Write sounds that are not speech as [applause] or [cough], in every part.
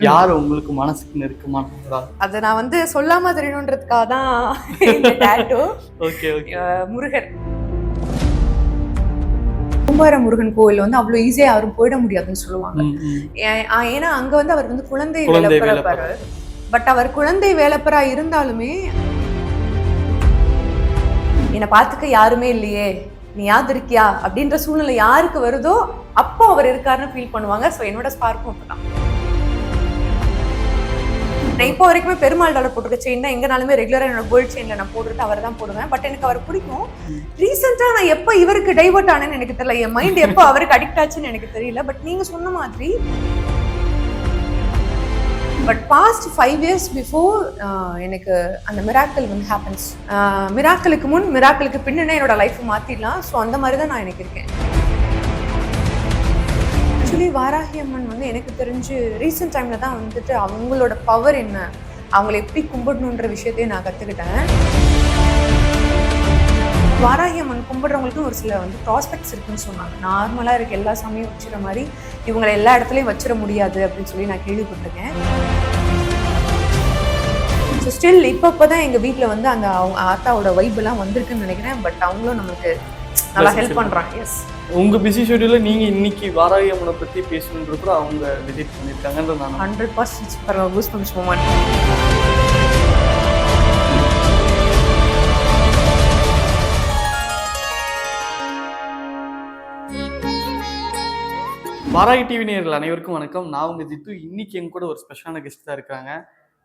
யார் உங்களுக்கு மனசுக்கு நெருக்கமானவங்களா அதை நான் வந்து சொல்லாம தெரியணுன்றதுக்காக தான் இந்த டேட்டோ ஓகே ஓகே. முருகன். கும்பேர முருகன் கோயில் வந்து அவ்வளவு ஈஸியா யாரும் போயிட முடியாதுன்னு சொல்லுவாங்க. ஏன்னா அங்க வந்து அவர் வந்து குழந்தை வேலப்பராரு பட் அவர் குழந்தை வேலப்பரா இருந்தாலுமே என்னை பார்த்துக்க யாருமே இல்லையே. நீ யாது இருக்கியா? அப்படின்ற சூழ்நிலை யாருக்கு வருதோ அப்போ அவர் இருக்காருன்னு ஃபீல் பண்ணுவாங்க. ஸோ என்னோட ஸ்பார்க்கும் அப்படிதான் நான் இப்போ வரைக்குமே பெருமாள் டாலர் போட்டிருக்க செயின் தான். எங்கனாலுமே ரெகுலராக என்னோட கோல்ட் செயினில் நான் போட்டுட்டு அவர் தான் போடுவேன். பட் எனக்கு அவர் பிடிக்கும். ரீசெண்டாக நான் எப்போ இவருக்கு டைவர்ட் ஆனேன்னு எனக்கு தெரியல. என் மைண்ட் எப்போ அவருக்கு அடிக்ட் ஆச்சுன்னு எனக்கு தெரியல. பட் நீங்கள் சொன்ன மாதிரி but past five years before எனக்கு அந்த மிராக்கல் வந்து ஹேப்பன்ஸ் மிராக்கலுக்கு முன் மிராக்கலுக்கு பின்னே என்னோட லைஃப் மாற்றிடலாம் ஸோ அந்த மாதிரி தான் நான் எனக்கு இருக்கேன். ஆக்சுவலி வாராகி அம்மன் வந்து எனக்கு தெரிஞ்சு ரீசெண்ட் டைமில் தான் வந்துட்டு அவங்களோட பவர் என்ன அவங்கள எப்படி கும்பிடணுன்ற விஷயத்தையும் நான் கற்றுக்கிட்டேன் வாராகி அம்மன் கும்பிடுறவங்களுக்கும் ஒரு சில வந்து ப்ராஸ்பெக்ட்ஸ் இருக்குன்னு சொன்னாங்க. நார்மலாக இருக்க எல்லா சாமியும் வச்சுற மாதிரி இவங்களை எல்லா இடத்துலையும் வச்சிட முடியாது அப்படின்னு சொல்லி நான் கேள்விப்பட்டிருக்கேன். ஸோ ஸ்டில் இப்போ இப்போ தான் எங்கள் வீட்டில் வந்து அந்த அவங்க ஆத்தாவோட வைபெல்லாம் வந்திருக்குன்னு நினைக்கிறேன். பட் அவங்களும் நமக்கு நல்லா ஹெல்ப் பண்ணுறாங்க எஸ் உங்க பிஸி ஷெட்யூல்ல நீங்க இன்னைக்கு வாராகி அம்மனை பேசணுன்றது கூட அவங்க விசிட் பண்ணிருக்காங்கன்ற நான் hundred percent goose bumps moment Varahi TV நேயர்கள் அனைவருக்கும் வணக்கம். நான் உங்க ஜித்து. இன்னைக்கு எங்க கூட ஒரு ஸ்பெஷலான கெஸ்ட் தான் இருக்காங்க.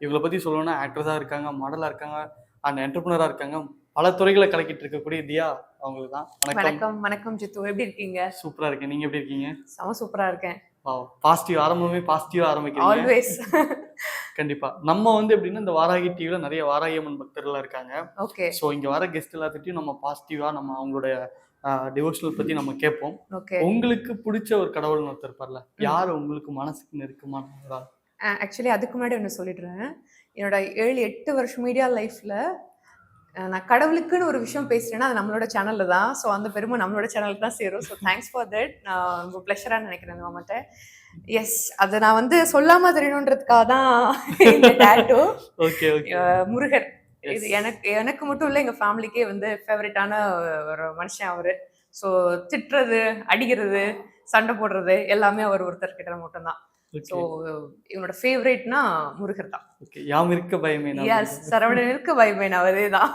இவங்களை பத்தி சொல்லணும்னா ஆக்ட்ரஸா இருக்காங்க மாடலா இருக்காங்க அண்ட் என்டர்பிரினரா இருக்காங்க. பல துறைகளை கலக்கிட்டு இருக்கக்கூடிய தியா அவங்களுக்கு தான் வணக்கம் வணக்கம் ஜித்து. எப்படி இருக்கீங்க? சூப்பரா இருக்கேன். நீங்க எப்படி இருக்கீங்க? செம சூப்பரா இருக்கேன். பாசிட்டிவ் ஆரம்பமே பாசிட்டிவா ஆரம்பிக்கிறீங்க. ஆல்வேஸ் கண்டிப்பா. நம்ம வந்து எப்படின்னா இந்த வாராகி டிவில நிறைய வாராகி அம்மன் பக்தர்கள்லாம் இருக்காங்க. ஓகே ஸோ இங்க வர கெஸ்ட் எல்லாத்துட்டையும் நம்ம பாசிட்டிவா நம்ம அவங்களுடைய டிவோஷனல் பத்தி நம்ம கேட்போம். உங்களுக்கு பிடிச்ச ஒரு கடவுள்னு ஒருத்தர் இருப்பார்ல யார் உங்களுக்கு மனசுக்கு நெருக்கமானவங்களா ஆக்சுவலி அதுக்கு முன்னாடி ஒன்று சொல்லிடுறேன். என்னோட ஏழு எட்டு வருஷம் மீடியா லைஃப்பில் நான் கடவுளுக்குன்னு ஒரு விஷயம் பேசுகிறேன்னா அது நம்மளோட சேனலில் தான். ஸோ அந்த பெருமை நம்மளோட சேனலுக்கு தான் சேரும். ஸோ தேங்க்ஸ் ஃபார் தட் நான் ரொம்ப ப்ளஷராக நினைக்கிறேன் அந்த மாமாட்ட. எஸ் அதை நான் வந்து சொல்லாமல் தெரியணுன்றதுக்காக தான் இந்த டேட்டோ முருகன் இது எனக்கு எனக்கு மட்டும் இல்லை எங்கள் ஃபேமிலிக்கே வந்து ஃபேவரட்டான ஒரு மனுஷன் அவர். ஸோ திட்டுறது அடிக்கிறது சண்டை போடுறது எல்லாமே அவர் ஒருத்தர் கிட்ட மட்டும்தான். ஸோ இவனோட ஃபேவரேட்னா முருகர் தான் ஓகே யாம் இருக்க பயமே எஸ் சரவணன் இருக்க பயமேன் அவரே தான்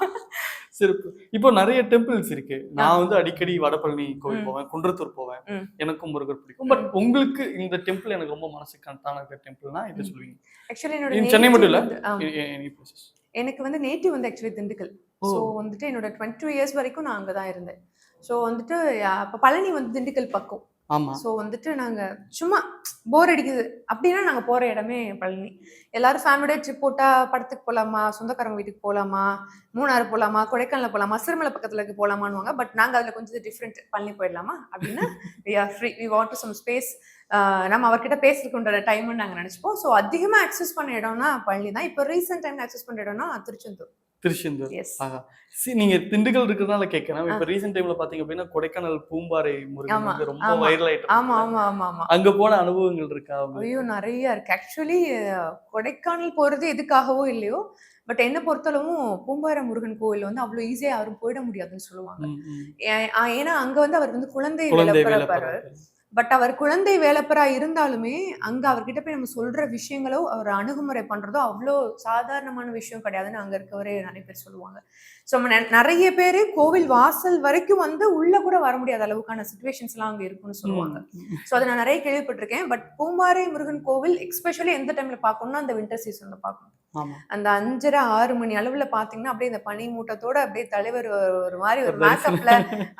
சிறப்பு. இப்போ நிறைய டெம்பிள்ஸ் இருக்கு. நான் வந்து அடிக்கடி வடபழனி கோவில். போவேன் குன்றத்தூர் போவேன். எனக்கும் முருகர் பிடிக்கும். பட் உங்களுக்கு இந்த டெம்பிள் எனக்கு ரொம்ப மனசுக்கு கனெக்டான டெம்பிள்னா இது. சொல்லுவீங்க. ஆக்சுவலி என்னோட சென்னை மட்டும் இல்ல? எனக்கு வந்து நேட்டிவ் வந்து ஆக்சுவலி திண்டுக்கல். ஸோ வந்துட்டு என்னோட டுவெண்ட்டி டூ இயர்ஸ் வரைக்கும் நான் அங்கே தான் இருந்தேன். ஸோ வந்துட்டு அப்போ பழனி வந்து திண்டுக்கல் பக்கம். ஆமா. ஸோ வந்துட்டு நாங்க சும்மா போர் அடிக்குது. அப்படின்னா நாங்க போற இடமே பழனி. எல்லாரும் ஃபேமிலியோட ட்ரிப் போட்டா படத்துக்கு போலாமா? சொந்தக்காரங்க வீட்டுக்கு போகலாமா மூணாறு போலாமா? கொடைக்கானல் போலாமா? சிறுமலை பக்கத்துல இருக்கு போகலாமான்னுவாங்க பட் நாங்க அதுல கொஞ்சம் டிஃப்ரெண்ட் பழனி போயிடலாமா? அப்படின்னா we are free we want to some space நம்ம அவர்கிட்ட பேசுறதுக்குன்ற டைம்னு நாங்கள் நினச்சிப்போம். ஸோ அதிகமாக அக்சஸ் பண்ண இடம்னா பழனி தான் இப்போ ரீசெண்ட் டைம் அக்சஸ் பண்ண இடம்னா திருச்செந்தூர். திருச்செந்தூர் எஸ் ஆஹா. சி நீங்க திண்டுக்கல் இருக்கிறதுனால கேட்கறேன் இப்ப ரீசெண்ட் டைம்ல பாத்தீங்க அப்படின்னா கொடைக்கானல் பூம்பாறை முருகன் வந்து ரொம்ப. வைரல் ஆயிட்டு ஆமா. ஆமா ஆமா ஆமா அங்க போன அனுபவங்கள் இருக்கா? ஐயோ நிறைய இருக்கு ஆக்சுவலி கொடைக்கானல் போறது எதுக்காகவோ இல்லையோ பட் என்ன பொறுத்தளவும் பூம்பார முருகன் கோவில் வந்து அவ்வளவு ஈஸியா யாரும் போயிட முடியாதுன்னு சொல்லுவாங்க ஏன்னா அங்க வந்து அவர் வந்து குழந்தை வேலைப்பாடு. பட் அவர் குழந்தை வேலப்பரா இருந்தாலுமே அங்க அவர்கிட்ட போய் நம்ம சொல்ற விஷயங்களோ அவர் அணுகுமுறை பண்றதோ அவ்வளோ சாதாரணமான விஷயம் கிடையாதுன்னு அங்க இருக்கவரே நிறைய பேர் சொல்லுவாங்க. ஸோ நிறைய பேர் கோவில் வாசல் வரைக்கும் வந்து உள்ள கூட வர முடியாத அளவுக்கான சுச்சுவேஷன்ஸ் எல்லாம் அங்க இருக்குன்னு சொல்லுவாங்க. ஸோ அதை நான் நிறைய கேள்விப்பட்டிருக்கேன். பட் பூம்பாறை முருகன் கோவில் எக்ஸ்பெஷலி எந்த டைம்ல பார்க்கணும்னா அந்த வின்டர் சீசன்ல பார்க்கணும். அந்த அஞ்சரை ஆறு மணி அளவுல பாத்தீங்கன்னா அப்படியே இந்த பனி மூட்டத்தோட அப்படியே தலைவர் ஒரு மாதிரி ஒரு. மேக்கப்ல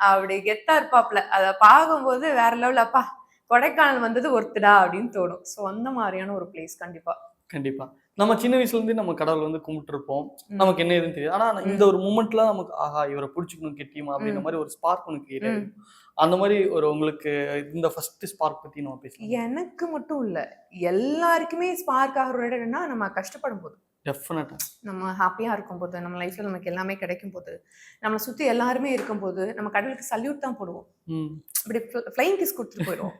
அப்படி கெத்தா இருப்பாப்ல. அதை பார்க்கும்போது வேற லெவல் அப்பா கொடைக்கானல் வந்தது ஒருத்தடா அப்படின்னு தோணும். ஸோ அந்த மாதிரியான ஒரு பிளேஸ் கண்டிப்பா. கண்டிப்பா. நம்ம சின்ன வயசுல இருந்தே நம்ம கடவுள் வந்து கும்பிட்டு இருப்போம் ம். நமக்கு என்ன ஏதுன்னு தெரியாது. ஆனா இந்த ஒரு மூமெண்ட்ல நமக்கு ஆஹா இவரை பிடிச்சிக்கணும் கெட்டியுமா அப்படின்ற. மாதிரி ஒரு ஸ்பார்க் உனக்கு. ஆயிடும். அந்த மாதிரி ஒரு உங்களுக்கு இந்த ஃபர்ஸ்ட் ஸ்பார்க் பத்தி நம்ம பேசலாம். எனக்கு மட்டும் இல்ல. எல்லாருக்குமே ஸ்பார்க் ஆகிற இடம் என்னன்னா நம்ம கஷ்டப்படும் போது டெஃபினட்டா நம்ம ஹாப்பியாக இருக்கும்போது நம்ம லைஃப்பில் நமக்கு எல்லாமே கிடைக்கும் போது நம்மளை சுற்றி எல்லாருமே இருக்கும்போது நம்ம கடவுளுக்கு சல்யூட் தான் போடுவோம். ம். அப்படி ஃப்ளைங் கிஸ் கொடுத்துட்டு போயிடுவோம்.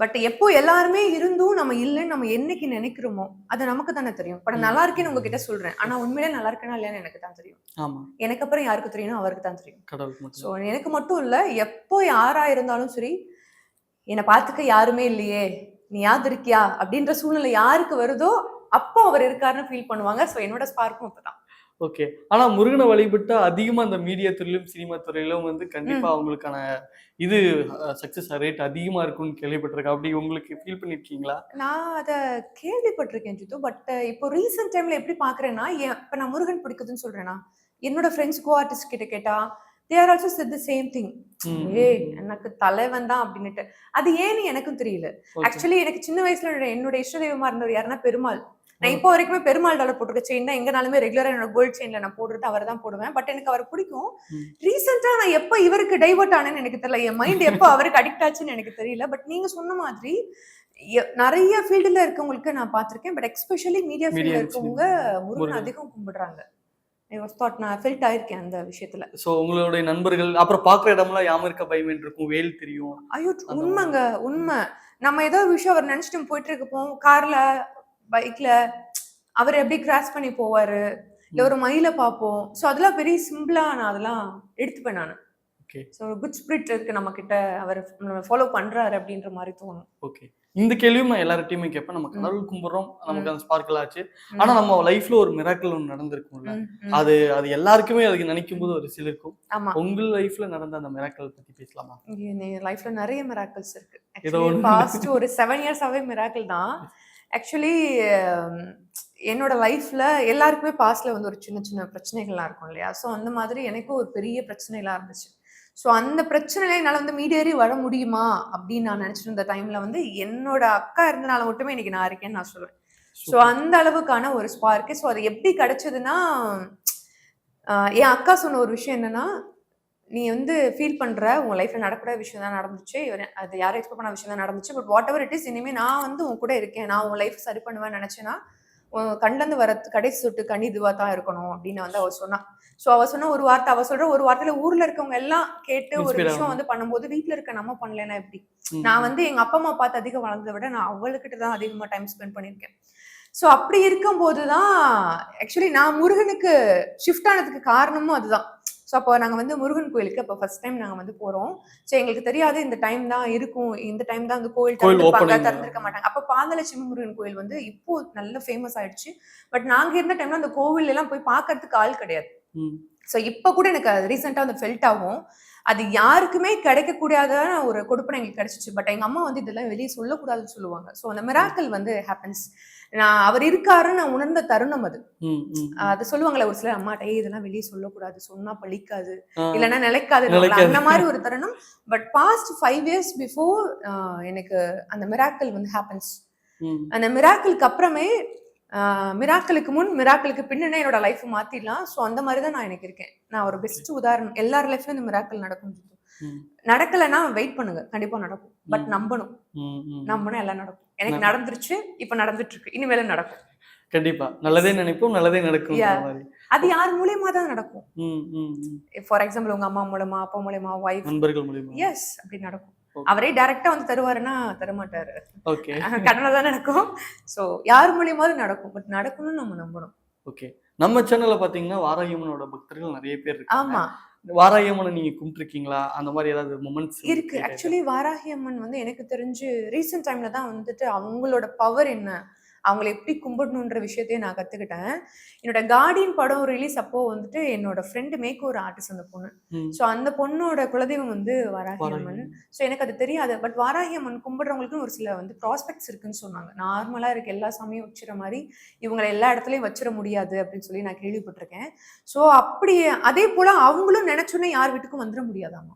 பட் எப்போ எல்லாருமே இருந்தும் நம்ம இல்லைன்னு நம்ம என்னைக்கு நினைக்கிறோமோ அது நமக்கு தானே தெரியும். பட் நல்லா இருக்கேன்னு உங்ககிட்ட சொல்றேன். ஆனா உண்மையிலே நல்லா இருக்கேனா இல்லையான்னு எனக்கு தான் தெரியும். ஆமா. எனக்கு அப்புறம் யாருக்கு தெரியும் அவருக்கு தான் தெரியும். ஸோ எனக்கு மட்டும் இல்ல எப்போ யாரா இருந்தாலும் சரி என்னை பார்த்துக்க யாருமே இல்லையே நீ யாது இருக்கியா அப்படின்ற சூழ்நிலை யாருக்கு வருதோ அப்போ அவர் இருக்காருன்னு ஃபீல் பண்ணுவாங்க. ஸோ என்னோட ஸ்பார்க்கும் அப்பதான். ஓகே. ஆனா முருகனை வழிபட்டு அதிகமா அந்த மீடியா துறையிலும் சினிமா துறையிலும் வந்து கண்டிப்பா அவங்களுக்கான இது சக்சஸ் ரேட் அதிகமா இருக்கும்னு கேள்விப்பட்டிருக்கேன். அப்படி உங்களுக்கு ஃபீல் பண்ணிருக்கீங்களா? நான் அதை கேள்விப்பட்டிருக்கேன் ஜித்து. பட் இப்போ ரீசெண்ட் டைம்ல எப்படி பாக்குறேன்னா இப்ப நான் முருகன் பிடிக்குதுன்னு சொல்றேன்னா என்னோட ஃப்ரெண்ட்ஸ் கோ ஆர்டிஸ்ட் கிட்ட கேட்டா they are also said the same thing ஏய். எனக்கு தலைவன் தான் அப்படின்னுட்டு. அது ஏன்னு எனக்கும் தெரியல. ஆக்சுவலி எனக்கு சின்ன வயசுல என்னோட- என்னோட இஷ்ட தெய்வமா இருந்தவர் யாருன்னா பெருமாள். நான். இப்போ வரைக்குமே பெருமாள் டாலர் போட்டிருக்க செயின் தான் எங்கனாலுமே ரெகுலரா என்னோட கோல்ட் செயின்ல நான் போடுறது அவர் தான் போடுவேன். பட் எனக்கு அவர் பிடிக்கும். ரீசெண்டா நான் எப்ப இவருக்கு டைவர்ட் ஆனேன்னு எனக்கு தெரியல. என் மைண்ட் [laughs] எப்போ அவருக்கு அடிக்ட் ஆச்சுன்னு எனக்கு தெரியல. பட் நீங்க சொன்ன மாதிரி நிறைய ஃபீல்டுல இருக்கவங்களுக்கு நான் பார்த்திருக்கேன். பட் எக்ஸ்பெஷலி மீடியா ஃபீல்ட்ல இருக்கவங்க முருகன். அதிகம் கும்பிடுறாங்க. நான் ஃபெல்ட் ஆயிருக்கேன் அந்த விஷயத்துல. சோ உங்களுடைய நண்பர்கள் அப்புறம் பாக்குற இடம்லாம் யாம இருக்க பயம் இருக்கும்? வேல் தெரியும். ஐயோ உண்மைங்க உண்மை. நம்ம ஏதோ விஷயம் அவர் நினைச்சிட்டு போயிட்டு இருக்கப்போம் கார்ல பைக்ல அவர் எப்படி கிராஸ் பண்ணி போவாரு. இல்ல ஒரு மயில பார்ப்போம். ஸோ அதெல்லாம் பெரிய சிம்பிளா நான் அதெல்லாம் எடுத்துப்பேன் நான். ஓகே ஸோ குட் ஸ்பிரிட் இருக்கு நம்ம கிட்ட அவர் ஃபாலோ பண்றாரு அப்படின்ற மாதிரி தோணும். ஓகே இந்த கேள்வியும் நான் எல்லார்ட்டையுமே கேட்பேன். நம்ம. கடவுள் கும்பிடுறோம். நமக்கு. அந்த ஸ்பார்க்கிள் ஆச்சு. ஆனா நம்ம லைஃப்ல ஒரு மிராக்கிள் ஒன்று நடந்திருக்கும்ல. அது அது எல்லாருக்குமே அதுக்கு நினைக்கும் போது ஒரு சில இருக்கும். ஆமா. உங்க லைஃப்ல நடந்த அந்த மிராக்கிள் பத்தி பேசலாமா? லைஃப்ல நிறைய மிராக்கிள்ஸ் இருக்கு. பாஸ்ட் ஒரு செவன் இயர்ஸாவே மிராக்கிள் தான். ஆக்சுவலி என்னோட லைஃப்ல எல்லாருக்குமே பாஸ்ட்ல வந்து ஒரு சின்ன சின்ன பிரச்சனைகள்லாம் இருக்கும் இல்லையா? ஸோ அந்த மாதிரி எனக்கும் ஒரு பெரிய பிரச்சனைலாம் இருந்துச்சு. ஸோ அந்த பிரச்சனையில என்னால் வந்து மீடியேறி வர முடியுமா? அப்படின்னு நான் நினைச்சிட்டு இருந்த டைம்ல வந்து என்னோட அக்கா இருந்தனால மட்டுமே இன்னைக்கு நான் இருக்கேன்னு நான் சொல்லுவேன். ஸோ அந்த அளவுக்கான ஒரு ஸ்பார்க்கு ஸோ அது எப்படி கிடைச்சதுன்னா என் அக்கா சொன்ன ஒரு விஷயம் என்னன்னா நீ வந்து ஃபீல் பண்ற உன் லைஃப்ல நடக்கூடாத விஷயம் தான் நடந்துச்சு. அது யாரும் எக்ஸ்பெக்ட் பண்ண விஷயம் தான் நடந்துச்சு. But whatever it is இனிமே நான் வந்து உன் கூட இருக்கேன். நான் உன் லைஃப் சரி பண்ணுவேன்னு நினைச்சேன்னா இருந்து வர கடைசி சொட்டு கனி இதுவா தான் இருக்கணும் அப்படின்னு வந்து அவ சொன்னா. ஸோ அவ சொன்ன ஒரு வார்த்தை அவ சொல்ற ஒரு வார்த்தையில ஊர்ல இருக்கவங்க எல்லாம் கேட்டு ஒரு விஷயம். வந்து பண்ணும்போது வீட்ல இருக்க நம்ம பண்ணலைன்னா எப்படி. நான் வந்து எங்க அப்பா அம்மா பார்த்து அதிகம் வளர்ந்ததை விட நான் அவங்கக்கிட்ட தான் அதிகமா டைம் ஸ்பெண்ட் பண்ணியிருக்கேன். ஸோ அப்படி இருக்கும்போது தான் ஆக்சுவலி நான் முருகனுக்கு ஷிஃப்ட் ஆனதுக்கு காரணமும் அதுதான். ஸோ அப்போ நாங்கள் வந்து முருகன் கோயிலுக்கு அப்போ ஃபர்ஸ்ட் டைம் நாங்கள் வந்து போகிறோம் ஸோ எங்களுக்கு தெரியாது இந்த டைம் தான் இருக்கும் இந்த டைம் தான் வந்து கோயில். திறந்திருக்க மாட்டாங்க அப்போ பாந்தலட்சுமி முருகன் கோயில் வந்து இப்போ நல்ல ஃபேமஸ் ஆயிடுச்சு பட் நாங்கள் இருந்த டைம்ல அந்த கோவில் எல்லாம் போய் பார்க்கறதுக்கு ஆள் கிடையாது. ஸோ இப்போ கூட எனக்கு அது ரீசெண்டாக வந்து ஃபெல்ட் ஆகும். அது யாருக்குமே கிடைக்கக்கூடாதான ஒரு கொடுப்பனை எங்களுக்கு கிடைச்சிச்சு. பட் எங்க அம்மா வந்து இதெல்லாம் வெளியே சொல்லக்கூடாதுன்னு சொல்லுவாங்க. ஸோ அந்த மிராக்கல் வந்து ஹேப்பன்ஸ் நான் அவர் இருக்காருன்னு நான் உணர்ந்த தருணம் அது. அது சொல்லுவாங்களே ஒரு சிலர் அம்மாட்ட "ஏய், இதெல்லாம் வெளியே சொல்லக்கூடாது. சொன்னா பழிக்காது. இல்லைன்னா நிலைக்காது. அந்த மாதிரி ஒரு தருணம். But past five years before எனக்கு அந்த மிராக்கல் வந்து ஹேப்பன்ஸ். அந்த மிராக்கிளுக்கு அப்புறமே மிராக்களுக்கு முன் மிராக்களுக்கு பின்னே என்னோட லைஃப் மாத்திடலாம். ஸோ அந்த மாதிரி தான் நான் எனக்கு இருக்கேன். நான் ஒரு பெஸ்ட் உதாரணம். எல்லார் லைஃப்லயும் இந்த மிராக்கள் நடக்கும். நடக்கலைன்னா வெயிட் பண்ணுங்க. கண்டிப்பா நடக்கும். பட். நம்பணும். ம், ம். நம்பினா எல்லாம் நடக்கும். எனக்கு நடந்துருச்சு. இப்ப நடந்துட்டு இருக்கு இனிமேல நடக்கும். கண்டிப்பா. நல்லதே நினைப்போம் நல்லதே நடக்கும் அது யார் மூலியமா தான் நடக்கும். ஃபார் எக்ஸாம்பிள் உங்க அம்மா மூலமா அப்பா மூலமா ஒய்ஃப் நண்பர்கள் மூலியமா. எஸ் அப்படி நடக்கும். அவரே டைரக்டா வந்து தருவாருன்னா தரமாட்டாரு. ஓகே கடனை தான் நடக்கும். சோ யார் மூலியமாவது நடக்கும். பட் நடக்கணும்னு நம்ம நம்பணும். ஓகே நம்ம சேனல்ல பாத்தீங்கன்னா வாராகியம்மனோட பக்தர்கள் நிறைய பேர் இருக்காங்க. ஆமா. வாராகியம்மனை நீங்க கும்பிட்டுருக்கீங்களா? அந்த மாதிரி ஏதாவது மூமெண்ட்ஸ் இருக்கு. ஆக்சுவலி வாராகி அம்மன் வந்து எனக்கு தெரிஞ்சு ரீசெண்ட் டைம்ல தான் வந்துட்டு அவங்களோட பவர் என்ன? அவங்கள எப்படி கும்பிடணுன்ற விஷயத்தையும் நான் கத்துக்கிட்டேன். என்னோட கார்டியன் படம் ரிலீஸ் அப்போ வந்துட்டு என்னோட ஃப்ரெண்டு மேக் ஒரு ஆர்டிஸ்ட் அந்த பொண்ணு. ஸோ அந்த பொண்ணோட குலதெய்வம் வந்து வாராகி அம்மன். ஸோ எனக்கு அது தெரியாது. பட் வாராகி அம்மன் கும்பிடுறவங்களுக்கும் ஒரு சில வந்து ப்ராஸ்பெக்ட்ஸ் இருக்குன்னு சொன்னாங்க. நார்மலா இருக்க. எல்லா சாமியும் வச்சிர மாதிரி இவங்களை எல்லா இடத்துலயும் வச்சிட முடியாது அப்படின்னு சொல்லி நான் கேள்விப்பட்டிருக்கேன். ஸோ அப்படி அதே போல அவங்களும் நினைச்சோன்னே யார் வீட்டுக்கும் வந்துட முடியாதாமா.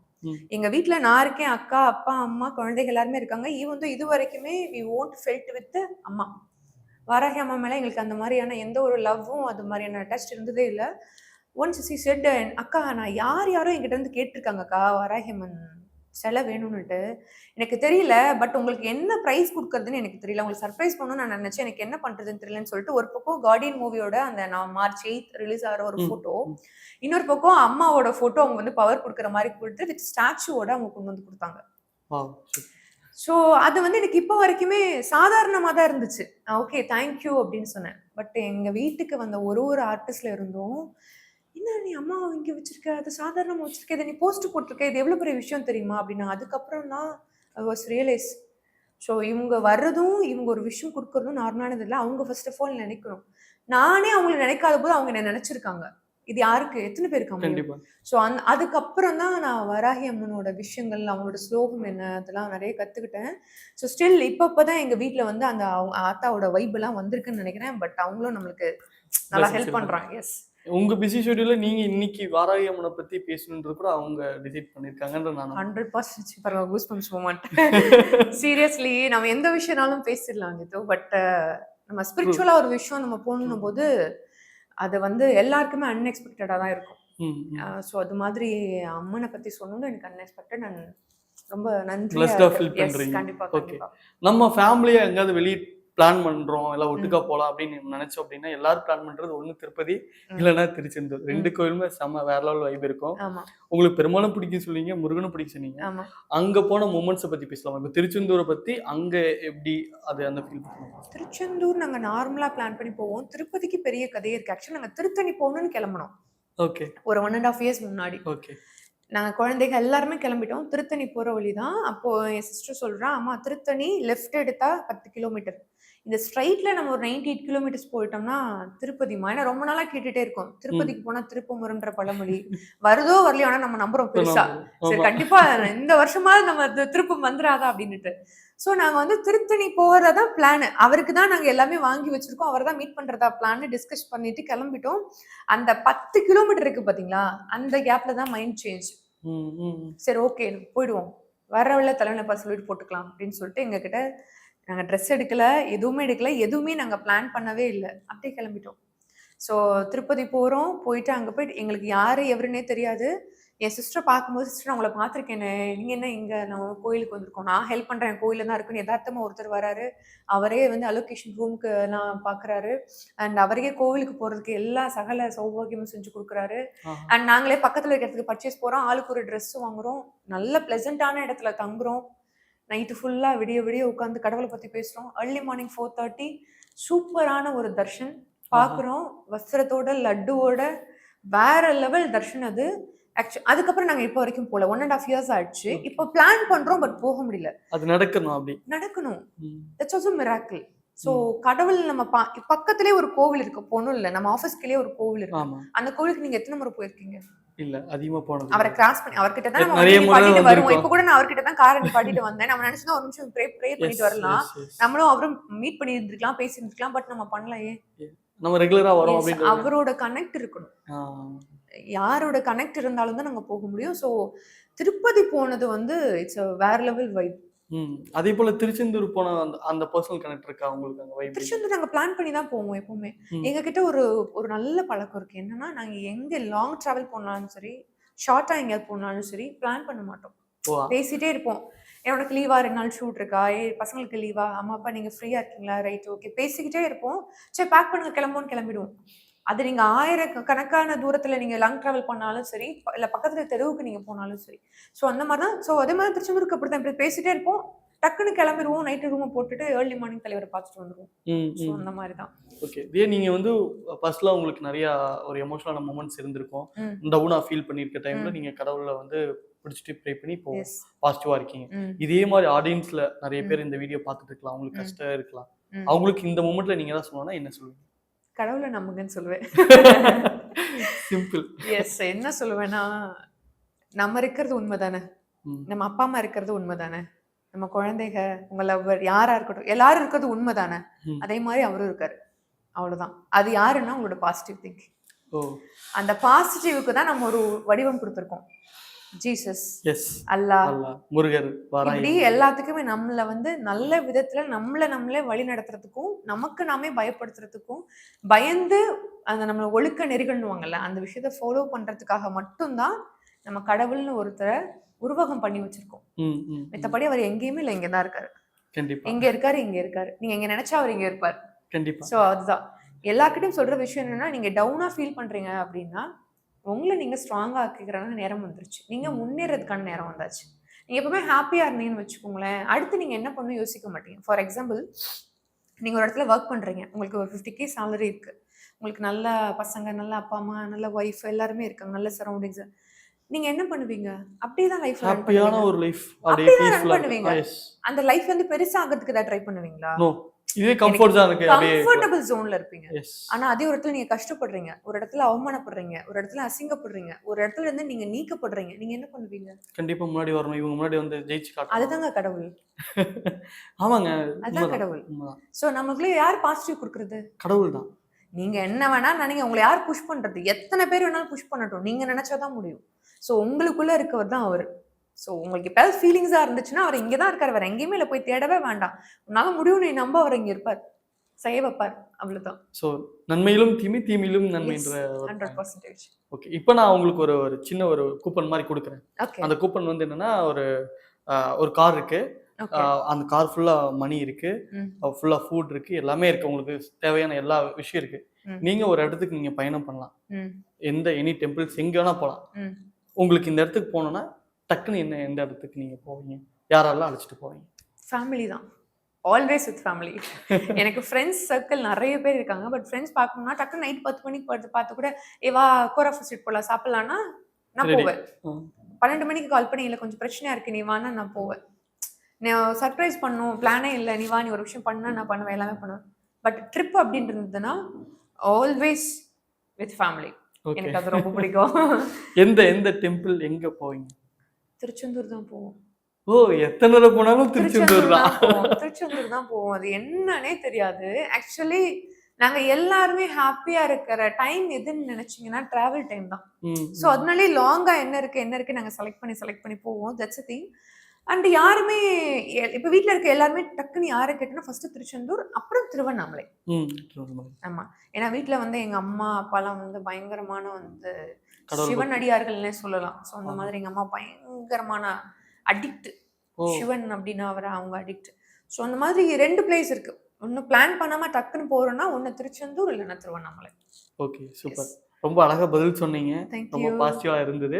எங்க வீட்ல நான் இருக்கேன். அக்கா அப்பா அம்மா குழந்தைகள் எல்லாருமே இருக்காங்க. ஈவன் இது வரைக்குமே வி ஓன்ட் ஃபெல்ட் வித் அம்மா. வாராகி அம்மா மேல எங்களுக்கு அந்த மாதிரியான எந்த ஒரு லவ்வும் அது மாதிரியான டச் இருந்ததே இல்லை. ஒன்ஸ் சி செட் அக்கா நான் யார் யாரோ என்கிட்ட இருந்து கேட்டிருக்காங்கக்கா வாராகி அம்மன் சிலை வேணும்னுட்டு. எனக்கு தெரியல பட் உங்களுக்கு என்ன ப்ரைஸ் கொடுக்கறதுன்னு எனக்கு தெரியல. உங்களுக்கு சர்ப்ரைஸ் பண்ணணும்னு நான் நினைச்சேன். எனக்கு என்ன பண்றதுன்னு தெரியலன்னு சொல்லிட்டு ஒரு பக்கம் கார்டியன் மூவியோட அந்த நான் மார்ச் எயித் ரிலீஸ் ஆகிற ஒரு ம், போட்டோ ம். இன்னொரு பக்கம் அம்மாவோட போட்டோ அவங்க வந்து பவர் கொடுக்குற மாதிரி கொடுத்து வித் ஸ்டாச்சுவோட அவங்க கொண்டு வந்து கொடுத்தாங்க. ஸோ அது வந்து எனக்கு இப்போ வரைக்குமே சாதாரணமாக தான் இருந்துச்சு ஓகே தேங்க்யூ அப்படின்னு சொன்னேன். பட் எங்கள் வீட்டுக்கு வந்த ஒரு ஒரு ஆர்டிஸ்டில் இருந்தும் என்ன நீ அம்மா இங்கே வச்சுருக்க? அது சாதாரணமாக வச்சுருக்க? இதை நீ போஸ்ட் போட்டிருக்க? இது எவ்வளோ பெரிய விஷயம் தெரியுமா? அப்படின்னா. அதுக்கப்புறம் தான் வாஸ் ரியலைஸ் ஸோ இவங்க வர்றதும் இவங்க ஒரு விஷயம் கொடுக்குறதும் நார்மலானது இல்லை. அவங்க ஃபர்ஸ்ட் ஆஃப் ஆல் நினைக்கணும். நானே அவங்கள நினைக்காத போது அவங்க என்ன நினச்சிருக்காங்க. இது யாருக்கு? எத்தனை பேருக்கு அமையும்? ஸோ அந் அதுக்கப்புறம் தான் நான் வராகி அம்மனோட விஷயங்கள் அவங்களோட ஸ்லோகம் என்ன அதெல்லாம் நிறைய கற்றுக்கிட்டேன் ஸோ ஸ்டில் இப்போ தான் எங்கள் வீட்டில் வந்து அந்த அவங்க ஆத்தாவோட வைப் எல்லாம் வந்திருக்குன்னு நினைக்கிறேன். பட் அவங்களும் நம்மளுக்கு நல்லா ஹெல்ப் இருக்கு. பண்ணுறாங்க எஸ் உங்க பிஸி ஷெட்யூல்ல நீங்க இன்னைக்கு வாராகி அம்மனை பத்தி பேசணுன்றது கூட அவங்க டிசைட் பண்ணிருக்காங்கன்ற நான். ஹண்ட்ரட் பர்சன்ட் பாருங்க கூஸ் பம்ஸ் மூமெண்ட் சீரியஸ்லி நம்ம எந்த விஷயம்னாலும் பேசிடலாம் ஜித்து பட் நம்ம ஸ்பிரிச்சுவலா ஒரு விஷயம் நம்ம போகணும் போது அது வந்து எல்லாருக்குமே அன்எக்ஸ்பெக்டடாக தான் இருக்கும். ஸோ அது மாதிரி அம்மனை பத்தி சொன்னது எனக்கு அன்எக்ஸ்பெக்டட் நான் ரொம்ப நன்றி Blessed ஆ feel பண்றீங்க. கண்டிப்பா Okay. கண்டிப்பா நம்ம ஃபேமிலியா எங்கேயாவது வெளியே பிளான் பண்றோம் இல்ல ஒட்டுக்கா போலாம் அப்படின்னு நினைச்சோம் அப்படின்னா எல்லாரும் பிளான் பண்றது ஒண்ணு திருப்பதி. இல்லைன்னா திருச்செந்தூர். ரெண்டு கோயிலுமே செம்ம வேற லெவல் வைப் இருக்கும். உங்களுக்கு பெரும்பாலும் பிடிக்கும் சொன்னீங்க முருகனும் பிடிக்கும் சொன்னீங்க. அங்க போன மூமெண்ட்ஸை பத்தி பேசலாம்? இப்ப திருச்செந்தூரை பத்தி அங்க எப்படி அது அந்த ஃபீல் திருச்செந்தூர் நாங்க நார்மலா பிளான் பண்ணி போவோம். திருப்பதிக்கு பெரிய கதையே இருக்கு. ஆக்சுவலி நாங்க திருத்தணி போகணும்னு கிளம்பணும் ஓகே ஒரு ஒன் அண்ட் ஆஃப் இயர்ஸ் முன்னாடி. ஓகே நாங்க குழந்தைங்க எல்லாருமே கிளம்பிட்டோம். திருத்தணி போற வழி தான் அப்போ என் சிஸ்டர் சொல்றா அம்மா திருத்தணி லெஃப்ட் எடுத்தா பத்து கிலோமீட்டர் இந்த ஸ்ட்ரைட்ல நம்ம ஒரு நைன்டி எயிட் கிலோமீட்டர்ஸ் போயிட்டோம்னா திருப்பதிமா ஏன்னா ரொம்ப நாளா கேட்டுட்டே இருக்கோம். திருப்பதிக்கு போனா திருப்பமுருன்ற பழமொழி. வருதோ வரலையோ ஆனா நம்ம நம்புறோம் பெருசா. சரி ஆமா. கண்டிப்பா இந்த வருஷமா நம்ம திருப்பம் வந்துடாதா அப்படின்னுட்டு. சோ நாங்க வந்து திருத்தணி போறதா பிளான் அவருக்கு தான் நாங்க எல்லாமே வாங்கி வச்சிருக்கோம். அவர் தான் மீட் பண்றதா பிளான் டிஸ்கஸ் பண்ணிட்டு கிளம்பிட்டோம். அந்த பத்து கிலோமீட்டர் இருக்கு பாத்தீங்களா? அந்த கேப்ல தான் மைண்ட் சேஞ்ச். சரி ஓகே போயிடுவோம். வர வழியில பார்த்து சொல்லிட்டு போட்டுக்கலாம் அப்படின்னு சொல்லிட்டு எங்ககிட்ட நாங்கள் ட்ரெஸ் எடுக்கல எதுவுமே எடுக்கல எதுவுமே நாங்கள் பிளான் பண்ணவே இல்லை. அப்படியே கிளம்பிட்டோம். ஸோ திருப்பதி போறோம் போயிட்டு அங்க போயிட்டு எங்களுக்கு யாரு எவருன்னே தெரியாது. என் சிஸ்டர் பார்க்கும்போது சிஸ்டர் உங்களை பார்த்துருக்கேனே நீங்க என்ன இங்க நம்ம கோயிலுக்கு வந்திருக்கோம் நான் ஹெல்ப் பண்றேன் கோயில தான் இருக்குன்னு யதார்த்தமா ஒருத்தர் வராரு. அவரே வந்து அலோகேஷன் ரூமுக்கு நான் பாக்குறாரு அண்ட் அவரே கோவிலுக்கு போறதுக்கு எல்லா சகல சௌபாகியமும் செஞ்சு கொடுக்குறாரு. அண்ட் நாங்களே பக்கத்துல இருக்கிறதுக்கு பர்ச்சேஸ் போறோம் ஆளுக்கு ஒரு Dress வாங்குறோம். நல்ல பிளசண்டான இடத்துல தங்குறோம். நைட்டு ஃபுல்லா விடிய விடிய உட்காந்து கடவுளை பத்தி பேசுறோம். அர்லி மார்னிங் ஃபோர் தேர்ட்டி சூப்பரான ஒரு தர்ஷன். பார்க்குறோம் வஸ்திரத்தோட லட்டுவோட வேற லெவல் தர்ஷன் அது. ஆக்சுவலி அதுக்கப்புறம் நாங்க இப்போ வரைக்கும் போல. ஒன் அண்ட் ஆஃப் இயர்ஸ் ஆயிடுச்சு. இப்போ பிளான் பண்றோம் பட் போக முடியல. அது நடக்கணும் அப்படி. நடக்கணும். தட்ஸ் ஆல்சோ மிராக்கிள் ஸோ கடவுள் நம்ம பா பக்கத்திலே ஒரு கோவில் இருக்கு. போகணும் இல்லை. நம்ம ஆஃபீஸ்க்குள்ளே ஒரு கோவில் இருக்கு. அந்த கோவிலுக்கு நீங்க எத்தனை முறை போயிருக்கீங்க? இல்ல அதிகமா போனது அவரை. கிராஸ் பண்ணி அவர்கிட்ட தான் நம்ம நிப்பாட்டிட்டு வருவோம். இப்ப கூட நான் அவர்கிட்ட தான் காரை நிப்பாட்டிட்டு வந்தேன். நம்ம நினைச்சா ஒரு நிமிஷம் ப்ரே ப்ரே பண்ணிட்டு வரலாம். நம்மளும் அவரும் மீட் பண்ணி இருந்திருக்கலாம் பேசி இருந்திருக்கலாம் பட் நம்ம பண்ணலையே. நம்ம ரெகுலரா வரோம் அப்படின்னு அவரோட கனெக்ட் இருக்கணும். யாரோட கனெக்ட் இருந்தாலும் தான் நாங்க போக முடியும். சோ திருப்பதி போனது வந்து இட்ஸ் வேற லெவல் வைப் அதே போல திருச்செந்தூர் போன அந்த அந்த பர்சனல் கனெக்ட் இருக்கா உங்களுக்கு அங்க வைப் திருச்செந்தூர் நாங்க பிளான் பண்ணி தான் போவோம் எப்பவுமே. எங்க கிட்ட ஒரு ஒரு நல்ல பழக்கம் இருக்கு. என்னன்னா நாங்க எங்க லாங் டிராவல் போனாலும் சரி ஷார்ட்டா எங்கேயாவது போனாலும் சரி பிளான் பண்ண மாட்டோம். பேசிட்டே இருப்போம். "ஏய், உனக்கு லீவா ரெண்டு நாள் ஷூட் இருக்கா? ஏ பசங்களுக்கு லீவா அம்மா அப்பா நீங்க ஃப்ரீயா இருக்கீங்களா? ரைட் ஓகே பேசிக்கிட்டே இருப்போம். சரி பேக் பண்ணுங்க கிளம்போன்னு கிளம்பிடுவோம். அது நீங்க ஆயிரம் கணக்கான தூரத்துல நீங்க லாங் டிராவல் பண்ணாலும் சரி இல்ல பக்கத்துல தெருவுக்கு நீங்க போனாலும் சரி. ஸோ அந்த மாதிரி தான் ஸோ அதே மாதிரி திருச்செந்தூருக்கு அப்படிதான் இப்படி பேசிட்டே இருப்போம். டக்குன்னு கிளம்பிடுவோம். நைட்டு ரூமை போட்டுட்டு ஏர்லி மார்னிங் தலைவரை பார்த்துட்டு வந்துருவோம். ம் ஸோ அந்த மாதிரி தான் ஓகே இதே நீங்க வந்து ஃபர்ஸ்ட்ல உங்களுக்கு நிறைய ஒரு எமோஷனலான மூமெண்ட்ஸ் இருந்திருக்கும். ம். டவுனா ஃபீல் பண்ணிருக்க டைம்ல. நீங்க கடவுளை வந்து பிடிச்சிட்டு ப்ரே பண்ணி இப்போ பாசிட்டிவா இருக்கீங்க. இதே மாதிரி ஆடியன்ஸ்ல நிறைய. பேர் இந்த வீடியோ பார்த்துட்டு இருக்கலாம். அவங்களுக்கு. கஷ்டம் இருக்கலாம். அவங்களுக்கு இந்த மூமெண்ட்ல நீங்க தான் சொல்லணும்னா என்ன சொல்லுவீங்க? கடவுளை நம்புங்கன்னு சொல்லுவேன். சிம்பிள் எஸ் என்ன சொல்லுவேன்னா நம்ம இருக்கிறது உண்மைதானே. நம்ம அப்பா அம்மா இருக்கிறது உண்மைதானே? நம்ம குழந்தைக உங்க லவ்வர் யாரா இருக்கட்டும் எல்லாரும் இருக்கிறது உண்மைதானே. அதே மாதிரி அவரும் இருக்காரு. அவ்வளவுதான். அது யாருன்னா உங்களோட பாசிட்டிவ் திங்கிங் ஓ. அந்த பாசிட்டிவ்க்கு தான் நம்ம ஒரு வடிவம் கொடுத்துருக்கோம். ஜீசஸ் எஸ் அல்லாஹ் அல்லா முருகர் இப்படி எல்லாத்துக்குமே நம்மள வந்து நல்ல விதத்துல நம்மள நம்மளே வழி நடத்துறதுக்கும் நமக்கு நாமே பயப்படுத்துறதுக்கும் பயந்து அந்த நம்மள ஒழுக்க நெறிகள்னுவாங்கல்ல அந்த விஷயத்த ஃபாலோ பண்றதுக்காக மட்டும்தான் நம்ம கடவுள்னு ஒருத்தரை உருவகம் பண்ணி வச்சிருக்கோம். மித்தபடி அவர் எங்கேயுமே இல்லை இங்க தான் இருக்காரு. கண்டிப்பா. இங்க இருக்காரு இங்க இருக்காரு. நீங்க எங்க நினைச்சா அவர் இங்க இருப்பார். கண்டிப்பா. சோ அதுதான். எல்லார்கிட்டயும் சொல்ற விஷயம் என்னன்னா நீங்க டவுனா ஃபீல் பண்றீங்க அப்படின்னா உங்களை நீங்க ஸ்ட்ராங்கா ஆக்கிக்கிற நேரம் வந்துருச்சு. நீங்க ம். முன்னேறதுக்கான நேரம் வந்தாச்சு. நீங்க எப்பவுமே ஹாப்பியா இருந்தீங்கன்னு வச்சுக்கோங்களேன். அடுத்து நீங்க என்ன பண்ணணும் யோசிக்க மாட்டீங்க. ஃபார் எக்ஸாம்பிள் நீங்க ஒரு இடத்துல ஒர்க் பண்றீங்க. உங்களுக்கு ஒரு ஃபிஃப்டி கே salary இருக்கு. உங்களுக்கு நல்ல பசங்க நல்ல அப்பா அம்மா நல்ல ஒய்ஃப் எல்லாருமே இருக்காங்க. நல்ல சரௌண்டிங்ஸ் நீங்க என்ன பண்ணுவீங்க? அப்படியே தான் லைஃப் ஹாப்பியான ஒரு லைஃப் அப்படியே பீஸ்ஃபுல்லா பண்ணுவீங்க. அந்த லைஃப் வந்து பெருசா ஆகிறதுக்கு ஏதாவது ட்ரை பண்ணுவீங்களா? நோ இதே கம்ஃபர்ட் தான் இருக்கு கம்ஃபர்டபுள் ஜோன்ல இருப்பீங்க. ஆனா அதே ஒரு இடத்துல நீங்க கஷ்டப்படுறீங்க. ஒரு இடத்துல அவமானப்படுறீங்க. ஒரு இடத்துல அசிங்கப்படுறீங்க. ஒரு இடத்துல இருந்து நீங்க நீக்கப்படுறீங்க. நீங்க என்ன பண்ணுவீங்க? கண்டிப்பா முன்னாடி வரணும். இவங்க முன்னாடி வந்து ஜெயிச்சு காட்டணும். அதுதாங்க கடவுள். [laughs] ஆமாங்க. அதுதான் கடவுள். சோ நமக்குள்ள யார் பாசிட்டிவ் கொடுக்கறது? கடவுள் தான் நீங்க என்ன வேணா நினைங்க. உங்களை யார் புஷ் பண்றது? எத்தனை பேர் வேணாலும் புஷ் பண்ணட்டும். நீங்க நினைச்சாதான் முடியும். சோ உங்களுக்குள்ள இருக்கவர் தான் அவர். சோ உங்களுக்கு எப்பயாவது ஃபீலிங்ஸா இருந்துச்சுன்னா அவர் இங்கதான் இருக்காரு. வேற எங்கேயுமே இல்ல. போய் தேடவே வேண்டாம். உன்னால முடியும் நீ நம்ப அவர் இங்க இருப்பார். செய்ய வைப்பார். அவ்வளவுதான். ஸோ நன்மையிலும் தீமை தீமையிலும் நன்மைன்ற ஹண்ட்ரட் பர்சன்டேஜ் ஓகே இப்போ நான் உங்களுக்கு ஒரு ஒரு சின்ன ஒரு கூப்பன் மாதிரி கொடுக்குறேன். அந்த கூப்பன் வந்து என்னன்னா ஒரு ஒரு கார் இருக்கு. அந்த கார் ஃபுல்லா மணி இருக்கு. ஃபுல்லா ஃபுட் இருக்கு. எல்லாமே இருக்கு. உங்களுக்கு தேவையான எல்லா விஷயம் இருக்கு. நீங்க ஒரு இடத்துக்கு நீங்க பயணம் பண்ணலாம். எந்த எனி டெம்பிள்ஸ் எங்க வேணா போகலாம் ம். உங்களுக்கு இந்த இடத்துக்கு போனோம்னா டக்குன்னு என்ன எந்த இடத்துக்கு நீங்க போவீங்க? யாரெல்லாம் அழைச்சிட்டு போவீங்க? ஃபேமிலி தான். ஆல்வேஸ் வித் ஃபேமிலி எனக்கு ஃப்ரெண்ட்ஸ் சர்க்கிள் நிறைய பேர் இருக்காங்க. பட் ஃப்ரெண்ட்ஸ் பார்க்கணும்னா டக்கு நைட் பத்து மணிக்கு பார்த்து பார்த்து கூட ஏவா கோரா ஸ்ட்ரீட் போகலாம் சாப்பிட்லான்னா நான். போவேன். பன்னெண்டு மணிக்கு கால் பண்ணி இல்லை கொஞ்சம் பிரச்சனையா இருக்கு. நீ வான்னா நான் போவேன். நான் சர்ப்ரைஸ் பண்ணும். பிளானே இல்லை. நீ வா நீ ஒரு விஷயம் பண்ணா. நான் பண்ணுவேன். எல்லாமே பண்ணுவேன். பட் ட்ரிப் அப்படின்னு இருந்ததுன்னா ஆல்வேஸ் வித் ஃபேமிலி எனக்கு அது ரொம்ப பிடிக்கும். [laughs] எந்த எந்த டெம்பிள் எங்க போவீங்க? திருச்செந்தூர் தான் போவோம். ஓ எத்தனை தடவை போனாலும் திருச்செந்தூர் தான் திருச்செந்தூர் தான் போவோம். அது என்னன்னே தெரியாது. ஆக்சுவலி நாங்க எல்லாருமே ஹாப்பியா இருக்கிற டைம் எதுன்னு நினைச்சீங்கன்னா டிராவல் டைம் தான். ஸோ அதனாலே லாங்கா என்ன இருக்கு என்ன இருக்கு நாங்க செலக்ட் பண்ணி செலக்ட் பண்ணி போவோம். தட்ஸ் திங் அண்ட் யாருமே இப்ப வீட்ல இருக்க எல்லாருமே டக்குன்னு யாரை கேட்டோம்னா ஃபர்ஸ்ட் திருச்செந்தூர் அப்புறம் திருவண்ணாமலை. ஆமா. ஏன்னா வீட்ல வந்து எங்க அம்மா அப்பாலாம் வந்து பயங்கரமான வந்து சிவன் அடியார்கள்னே சொல்லலாம். ஸோ அந்த. மாதிரி எங்க அம்மா பயங்கரமான அடிக்ட் சிவன் அப்படின்னா அவர் அவங்க அடிக்ட் ஸோ அந்த மாதிரி ரெண்டு பிளேஸ் இருக்கு. ஒன்று பிளான் பண்ணாம டக்குன்னு போறோம்னா ஒன்று திருச்செந்தூர் இல்லைன்னா திருவண்ணாமலை. ஓகே சூப்பர் ரொம்ப அழகா பதில் சொன்னீங்க. ரொம்ப தேங்க்யூ பாசிட்டிவா இருந்தது.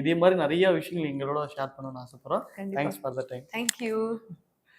இதே மாதிரி நிறைய விஷயங்கள் எங்களோட ஷேர் பண்ணணும்னு ஆசைப்படுறோம். Thanks for the time thank you